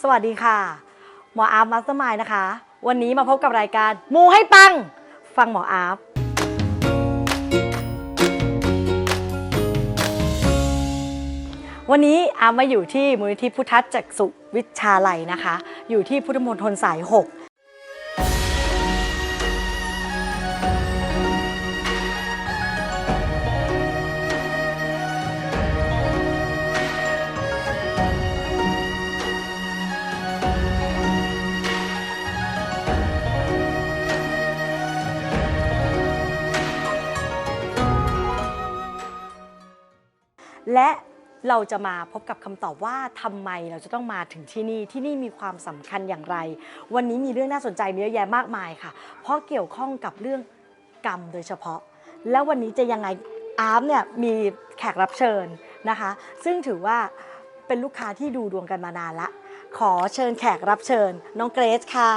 สวัสดีค่ะ หมออาร์ฟมาสเตอร์มายนะคะ วันนี้มาพบกับรายการมูให้ปัง ฟังหมออาร์ฟวันนี้อาร์ฟมาอยู่ที่มูลนิธิพุทธจักสุวิชาลัยนะคะ อยู่ที่พุทธมณฑลสาย 6 และเราจะมาพบกับคำตอบว่าทำไมเราจะต้องมาถึงที่นี่ที่นี่มีความสำคัญอย่างไร วันนี้มีเรื่องน่าสนใจมีเยอะแยะมากมายค่ะ เพราะเกี่ยวข้องกับเรื่องกรรมโดยเฉพาะ แล้ววันนี้จะยังไงอาร์มเนี่ยมีแขกรับเชิญนะคะ ซึ่งถือว่าเป็นลูกค้าที่ดูดวงกันมานานละ ขอเชิญแขกรับเชิญ น้องเกรซค่ะ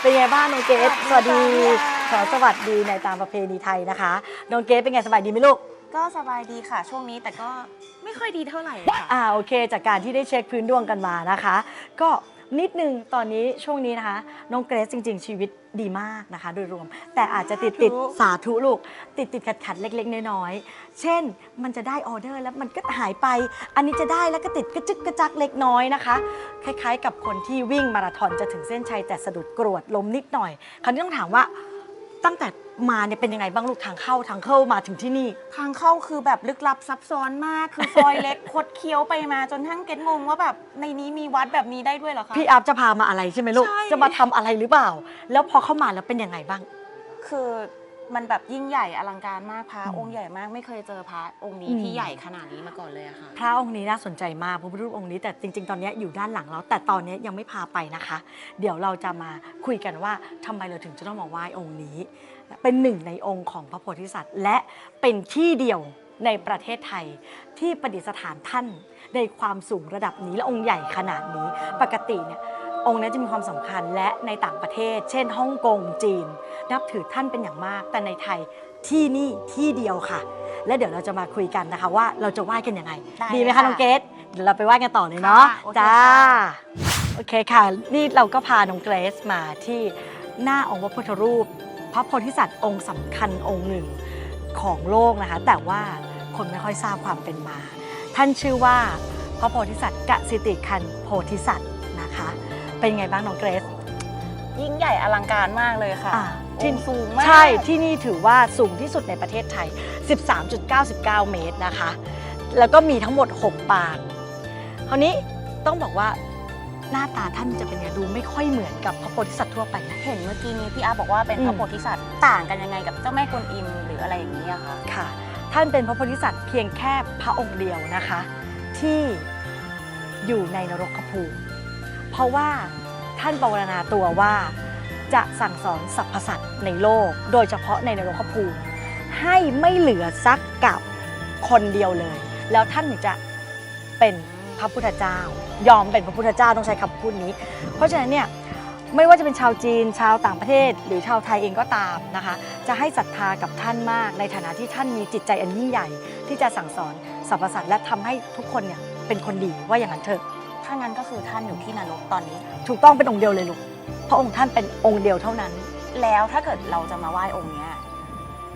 เป็นไงบ้างน้องเกรซสสวัวัสสดีดีค่ะขอสวัสดีในตามประเพณีไทยนะคะ น้องเกรซเป็นไงสบายดีไหมลูก ก็สบายดีค่ะ ช่วงนี้แต่ก็ไม่ค่อยดีเท่าไหร่ค่ะ อ่าโอเค จากการที่ได้เช็คพื้นดวงกันมานะคะ ก็นิดนึงตอนนี้ช่วงนี้นะคะ น้องเกรซจริง ๆ ชีวิตดีมากนะคะ โดยรวม แต่อาจจะติดติดสาธุลูก ติดติดขัดขัดๆเล็ก ๆ น้อยๆเช่น มันจะได้ออเดอร์แล้วมันก็หายไป อันนี้จะได้แล้วก็ติดกระจึกกระจักเล็กน้อยนะคะ คล้าย ๆ กับคนที่วิ่งมาราธอนจะถึงเส้นชัยแต่สะดุดกรวดล้มนิดหน่อย คราวนี้ต้องถามว่า ตั้งแต่มาเนี่ยเป็นยังไงบ้างลูกทางเข้าทางเข้ามาถึงที่นี่ ทางเข้าคือแบบลึกลับซับซ้อนมากคือซอยเล็กคดเคี้ยวไปมาจนทั้งเก็ตงงว่าแบบในนี้มีวัดแบบนี้ได้ด้วยเหรอคะ พี่อัพจะพามาอะไรใช่ไหมลูก ใช่ จะมาทำอะไรหรือเปล่า แล้วพอเข้ามาแล้วเป็นยังไงบ้าง คือ มันแบบยิ่งใหญ่อลังการมากพระอืมองค์ใหญ่มากไม่เคยเจอพระองค์นี้อืมที่ใหญ่ขนาดนี้มาก่อนเลยอะค่ะ พระองค์นี้น่าสนใจมากพระพุทธรูปองค์นี้แต่จริง ๆ ตอนนี้อยู่ด้านหลังแล้วแต่ตอนนี้ยังไม่พาไปนะคะ เดี๋ยวเราจะมาคุยกันว่าทำไมเราถึงจะต้องมาไหว้องค์นี้ เป็นหนึ่งในองค์ของพระโพธิสัตว์ และเป็นที่เดียวในประเทศไทยที่ประดิษฐานท่านในความสูงระดับนี้และองค์ใหญ่ขนาดนี้ปกติเนี่ยองค์นี้จะมีความสำคัญและในต่างประเทศ เช่นฮ่องกงจีน นับถือท่านเป็นอย่างมาก แต่ในไทยที่นี่ที่เดียวค่ะ และเดี๋ยวเราจะมาคุยกันนะคะว่าเราจะไหว้กันยังไง ได้ดีไหมค่ะคะน้องเกดเดี๋ยวเราไปไหว้กันต่อเลยเนาะค่ะโอเคจ้า ค่ะ โอเคค่ะ นี่เราก็พาน้องเกรซมาที่หน้าองค์พระพุทธรูป พระโพธิสัตว์องค์สำคัญองค์หนึ่งของโลกนะคะ แต่ว่าคนไม่ค่อยทราบความเป็นมา ท่านชื่อว่าพระโพธิสัตว์กสิติคันโพธิสัตว์นะคะ เป็นไงบ้างน้องเกรซยิ่งใหญ่อลังการมากเลยค่ะ อ่า ที่สูงมากใช่ที่นี่ถือว่าสูงที่สุดในประเทศไทย 13.99 เมตรนะคะ แล้วก็มีทั้งหมด 6 ปางคราวนี้ต้องบอกว่าหน้าตาท่านจะเป็นไงดูไม่ค่อยเหมือนกับพระโพธิสัตว์ทั่วไปนะ เห็นเมื่อกี้นี้พี่อาร์บอกว่าเป็นอืมพระโพธิสัตว์ต่างกันยังไงกับเจ้าแม่กวนอิมหรืออะไรอย่างนี้อะคะค่ะ ท่านเป็นพระโพธิสัตว์เพียงแค่พระองค์เดียวนะคะ ที่อยู่ในนรกภูมิเพราะว่าท่านปรารณาตัวว่า จะสั่งสอนสรรพสัตว์ในโลก โดยเฉพาะในนรกภูมิให้ไม่เหลือสักกับคนเดียวเลย แล้วท่านถึงจะเป็นพระพุทธเจ้า ยอมเป็นพระพุทธเจ้าต้องใช้คำพูดนี้ เพราะฉะนั้นเนี่ยไม่ว่าจะเป็นชาวจีน ชาวต่างประเทศ หรือชาวไทยเองก็ตามนะคะ จะให้ศรัทธากับท่านมาก ในฐานะที่ท่านมีจิตใจอันยิ่งใหญ่ ที่จะสั่งสอนสรรพสัตว์และทำให้ทุกคนเนี่ยเป็นคนดีว่าอย่างนั้นเถอะถ้างั้นก็คือท่านอยู่ที่นรกตอนนี้ ถูกต้องเป็นองค์เดียวเลยลูก พระองค์ท่านเป็นองค์เดียวเท่านั้น แล้วถ้าเกิดเราจะมาไหว้องค์เนี้ย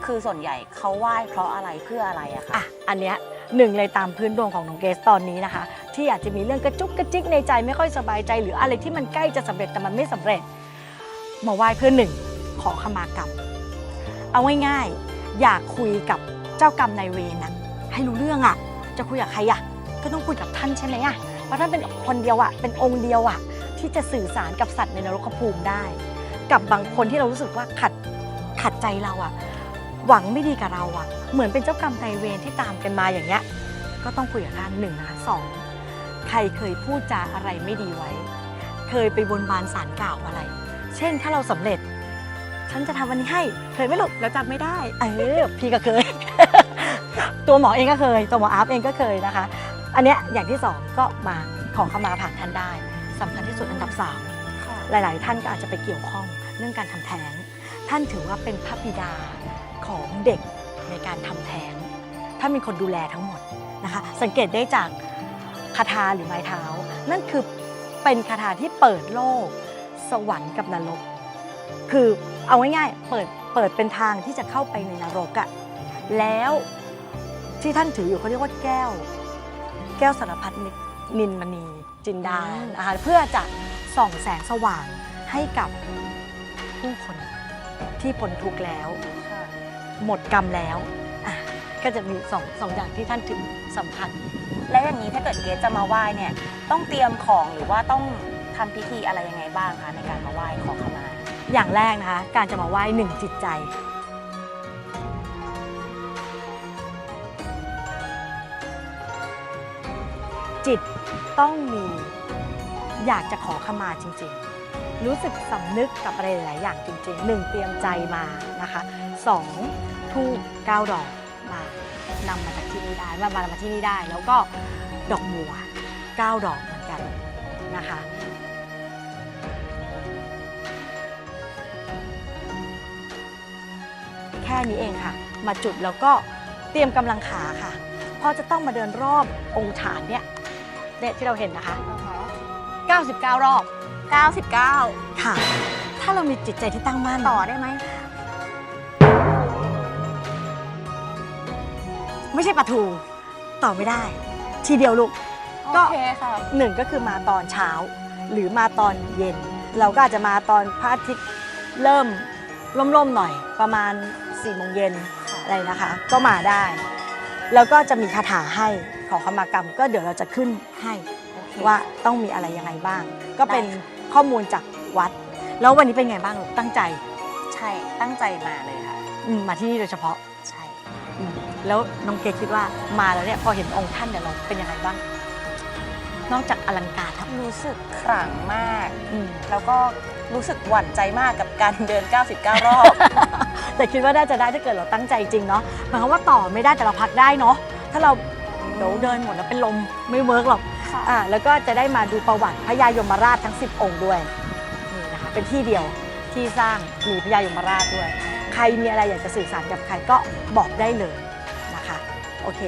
คือส่วนใหญ่เขาไหว้เพราะอะไรเพื่ออะไรอะคะอะอันเนี้ยหนึ่งเลยตามพื้นดวงของน้องเกสตอนนี้นะคะ ที่อาจจะมีเรื่องกระจุกกระจิกในใจไม่ค่อยสบายใจ หรืออะไรที่มันใกล้จะสำเร็จแต่มันไม่สำเร็จ มาไหว้เพื่อหนึ่งขอขมากรรมเอาง่ายๆอยากคุยกับเจ้ากรรมนายเวรนะให้รู้เรื่องอะ่ะจะคุยกับใครอะ่ะก็ต้องคุยกับท่านใช่ไหมอะ่ะเพราะท่านเป็นคนเดียวอะ่ะเป็นองค์เดียวอะ่ะ ที่จะสื่อสารกับสัตว์ในนรกภูมิได้ กับบางคนที่เรารู้สึกว่าขัดขัดใจเราอะหวังไม่ดีกับเราอะเหมือนเป็นเจ้ากรรมนายเวรที่ตามกันมาอย่างเงี้ยก็ต้องคุยกับท่านหนึ่งนะสองใครเคยพูดจาอะไรไม่ดีไว้ เคยไปบนบานสารกล่าวอะไร เช่นถ้าเราสำเร็จ ฉันจะทำวันนี้ให้เคยไหมลูกแล้วจำไม่ได้ เออพี่ก็เคย ตัวหมอเองก็เคย ตัวหมออาร์ฟเองก็เคยนะคะ อันเนี้ยอย่างที่สองก็มาขอขมาผ่านท่านได้ สำคัญที่สุดอันดับสามหลาย ๆ ท่านก็อาจจะไปเกี่ยวข้องเรื่องการทำแท้ง ท่านถือว่าเป็นพระบิดาของเด็กในการทำแท้ง ท่านเป็นคนดูแลทั้งหมดนะคะ สังเกตได้จากคาถาหรือไม้เท้า นั่นคือเป็นคาถาที่เปิดโลก สวรรค์กับนรก คือเอาง่ายๆเปิดเปิดเป็นทางที่จะเข้าไปในนรกอะแล้วที่ท่านถืออยู่เขาเรียกว่าแก้ว แก้วสารพัดนิ นินมณีจินดาอืมนะคะเพื่อจะส่องแสงสว่างให้กับผู้คนที่พ้นทุกข์แล้วค่ะหมดกรรมแล้วอะก็จะมีสองสองอย่างที่ท่านถึงสำคัญ และอย่างนี้ถ้าเกิดเกสจะมาไหว้เนี่ยต้องเตรียมของหรือว่าต้องทำพิธีอะไรยังไงบ้างคะในการมาไหว้ขอขมา อย่างแรกนะคะ การจะมาไหว้หนึ่งจิตใจ จิตต้องมีอยากจะขอขมาจริง ๆ รู้สึกสำนึกกับอะไรหลายอย่างจริงๆหนึ่งเตรียมใจมานะคะสองทูบเก้าดอกมานำมาจากที่นี่ได้มามามาที่นี่ได้ แล้วก็ดอกบัวเก้าดอกเหมือนกันนะคะแค่นี้เองค่ะ มาจุดแล้วก็เตรียมกำลังขาค่ะเพราะจะต้องมาเดินรอบองค์ฐานเนี่ย เนี่ยที่เราเห็นนะคะ 99 รอบ 99 ค่ะ ถ้าเรามีจิตใจที่ตั้งมั่นต่อได้ไหม ไม่ใช่ปลาทู ต่อไม่ได้ ทีเดียวลูก ก็โอเคค่ะหนึ่งก็คือมาตอนเช้า หรือมาตอนเย็น เราก็อาจจะมาตอนพระอาทิตย์เริ่มร่มๆหน่อยประมาณ4ี่โมงเย็นอะไรนะคะ ก็มาได้ แล้วก็จะมีคาถาให้ ขอขมากรรมก็เดี๋ยวเราจะขึ้นให้โอเคว่าต้องมีอะไรยังไงบ้าง ก็เป็นได้ค่ะข้อมูลจากวัด แล้ววันนี้เป็นไงบ้างลูกตั้งใจ ใช่ตั้งใจมาเลยค่ะอืมมาที่นี่โดยเฉพาะใช่อืมแล้วน้องเกดคิดว่ามาแล้วเนี่ยพอเห็นองค์ท่านเนี่ยเราเป็นยังไงบ้าง นอกจากอลังการครับรู้สึกขลังมากอืมแล้วก็รู้สึกหวั่นใจมากกับการเดิน 99 รอบ แต่คิดว่าน่าจะได้ถ้าเกิดเราตั้งใจจริงเนาะหมายความว่าต่อไม่ได้แต่เราพักได้เนาะถ้าเรา เดี๋ยวเดินหมดแล้วเป็นลมไม่เวิร์กหรอกค่ะ อ่าแล้วก็จะได้มาดูประวัติพระยายมราชทั้ง 10 องค์ด้วยนี่นะคะเป็นที่เดียวที่สร้างมีพระยายมราชด้วย ใครมีอะไรอยากจะสื่อสารกับใครก็บอกได้เลยนะคะ โอเค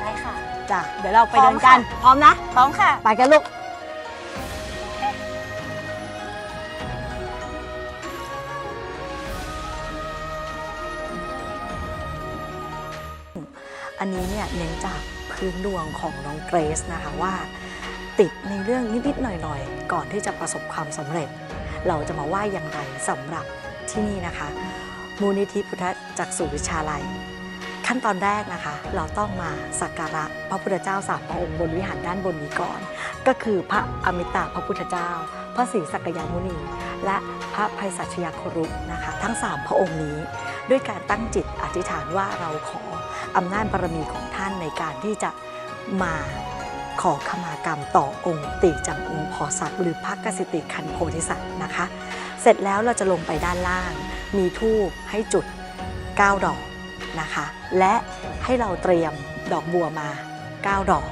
ได้ค่ะ จ้ะเดี๋ยวเราไปพร้อเดิมนกันค่ะพร้อมนะ พร้อมค่ะ ไปกันลูก อันนี้เนี่ยเน้นจากพื้นดวงของน้องเกรซนะคะว่าติดในเรื่องนิดๆหน่อยๆ ก่อนที่จะประสบความสำเร็จ เราจะมาไหว้อย่างไรสำหรับที่นี่นะคะ มูลนิธิพุทธจักษุวิชาลัย ขั้นตอนแรกนะคะ เราต้องมาสักการะพระพุทธเจ้าสามพระองค์บนวิหารด้านบนนี้ก่อน ก็คือพระอมิตาพระพุทธเจ้า พระศรีสักยามุนี และพระภัยสัชยาครุนะคะ ทั้ง 3 พระองค์นี้ ด้วยการตั้งจิตอธิษฐานว่าเราขอ อำนาจบารมีของท่านในการที่จะมาขอขมากรรมต่อองค์ติจังองค์พอสัตว์หรือพระกสิติคันโพธิสัตว์นะคะ เสร็จแล้วเราจะลงไปด้านล่าง มีทูบให้จุด 9 ดอกนะคะ และให้เราเตรียมดอกบัวมา 9 ดอก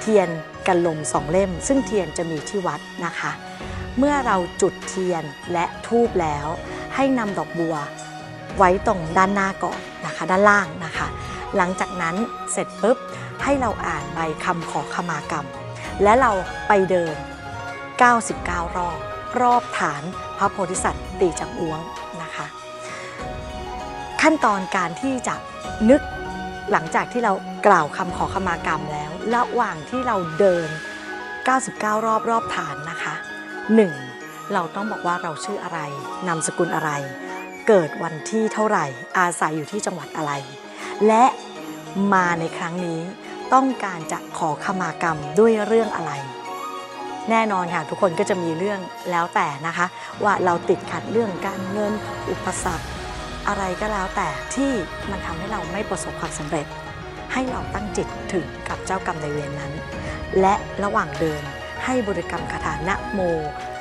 เทียนกันลมสองเล่ม ซึ่งเทียนจะมีที่วัดนะคะ เมื่อเราจุดเทียนและทูบแล้ว ให้นำดอกบัวไว้ตรงด้านหน้าก่อนนะคะ ด้านล่างนะคะ หลังจากนั้นเสร็จปุ๊บให้เราอ่านใบคำขอขมากรรม และเราไปเดิน 99 รอบ รอบฐานพระโพธิสัตว์ตีจังอ้วงนะคะ ขั้นตอนการที่จะนึกหลังจากที่เรากล่าวคำขอขมากรรมแล้ว ระหว่างที่เราเดิน 99 รอบรอบฐานนะคะ 1. เราต้องบอกว่าเราชื่ออะไร นามสกุลอะไร เกิดวันที่เท่าไหร่ อาศัยอยู่ที่จังหวัดอะไร และมาในครั้งนี้ต้องการจะขอขมากรรมด้วยเรื่องอะไร แน่นอนค่ะทุกคนก็จะมีเรื่องแล้วแต่นะคะ ว่าเราติดขัดเรื่องการเงินอุปสรรค อะไรก็แล้วแต่ที่มันทำให้เราไม่ประสบความสำเร็จ ให้เราตั้งจิตถึงกับเจ้ากรรมนายเวรนั้น และระหว่างเดินให้บริกรรมคาถานะโม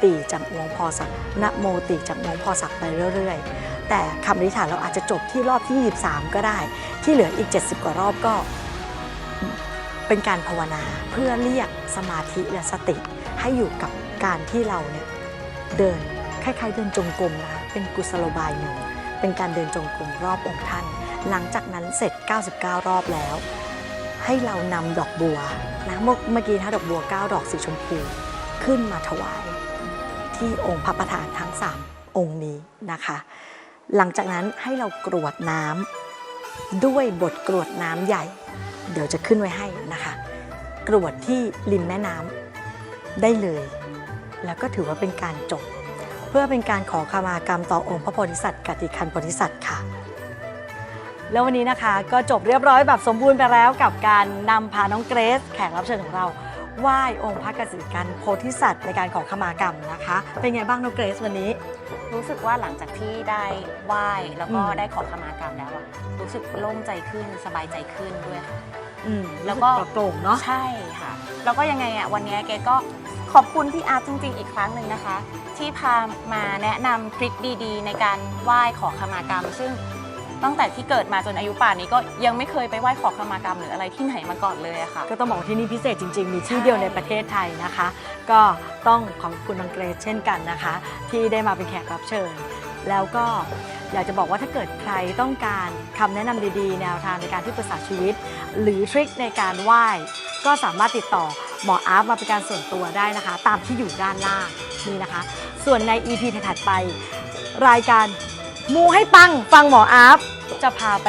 ตีจำอวงพอสักนะโมตีจำอวงพอสักไปเรื่อยๆ แต่คำอธิษฐานเราอาจจะจบที่รอบที่ 23 ก็ได้ ที่เหลืออีก 70 กว่ารอบก็ เป็นการภาวนาเพื่อเรียกสมาธิและสติ ให้อยู่กับการที่เราเนี่ยเดินคล้ายๆเดินจงกรมนะคะเป็นกุศโลบายหนึ่งเป็นการเดินจงกรมรอบองค์ท่าน หลังจากนั้นเสร็จ 99 รอบแล้ว ให้เรานำดอกบัวนะเมื่อเมื่อกี้ถ้าดอกบัว 9 ดอกสีชมพูขึ้นมาถวาย ที่องค์พระประธานทั้ง 3 องค์นี้นะคะ หลังจากนั้นให้เรากรวดน้ำด้วยบทกรวดน้ำใหญ่ เดี๋ยวจะขึ้นไว้ให้นะคะ กรวดที่ริมแม่น้ำได้เลย แล้วก็ถือว่าเป็นการจบ เพื่อเป็นการขอขมากรรมต่อองค์พระโพธิสัตว์กติคันโพธิสัตว์ค่ะแล้ววันนี้นะคะก็จบเรียบร้อยแบบสมบูรณ์ไปแล้วกับการนำพาน้องเกรซแขกรับเชิญของเรา ไหว้องค์พระกสิกันโพธิสัตว์ในการขอขมากรรมนะคะ เป็นไงบ้างน้องเกรซวันนี้ รู้สึกว่าหลังจากที่ได้ไหว้แล้วก็อืม ได้ขอขมากรรมแล้วอะรู้สึกโล่งใจขึ้นสบายใจขึ้นด้วยค่ะ อืมแล้วก็ รู้สึปลอดโปร่งเนาะ ใช่ค่ะ แล้วก็ยังไงอะวันนี้เกก็ขอบคุณพี่อาร์ตจริงๆอีกครั้งหนึ่งนะคะ ที่พามาแนะนำทริคดีๆ ในการไหว้ขอขมากรรม ซึ่ง ตั้งแต่ที่เกิดมาจนอายุป่านนี้ก็ยังไม่เคยไปไหว้ขอขมากรรมหรืออะไรที่ไหนมาก่อนเลยอะค่ะ ก็ต้องบอกว่าที่นี่พิเศษจริง ๆ มีที่เดียวในประเทศไทยนะคะ ก็ต้องขอบคุณน้องเกรซเช่นกันนะคะ ที่ได้มาเป็นแขกรับเชิญ แล้วก็อยากจะบอกว่าถ้าเกิดใครต้องการคำแนะนำดีๆ แนวทางในการที่ปรึกษาชีวิต หรือทริคในการไหว้ก็สามารถติดต่อหมออาร์ตมาเป็นการส่วนตัวได้นะคะ ตามที่อยู่ด้านล่างนี่นะคะ ส่วนใน EP ถัดไป รายการ มูให้ปังฟังหมออาร์ตจะพาไป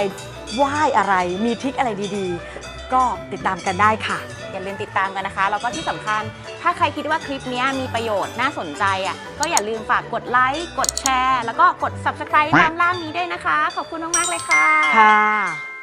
ไหว้อะไร มีทริคอะไรดีๆ ก็ติดตามกันได้ค่ะ อย่าลืมติดตามกันนะคะ แล้วก็ที่สำคัญ ถ้าใครคิดว่าคลิปนี้มีประโยชน์น่าสนใจอะ ก็อย่าลืมฝากกดไลค์ กดแชร์ แล้วก็กด subscribe ตามล่างนี้ด้วยนะคะ ขอบคุณมากๆเลยค่ะ ค่ะ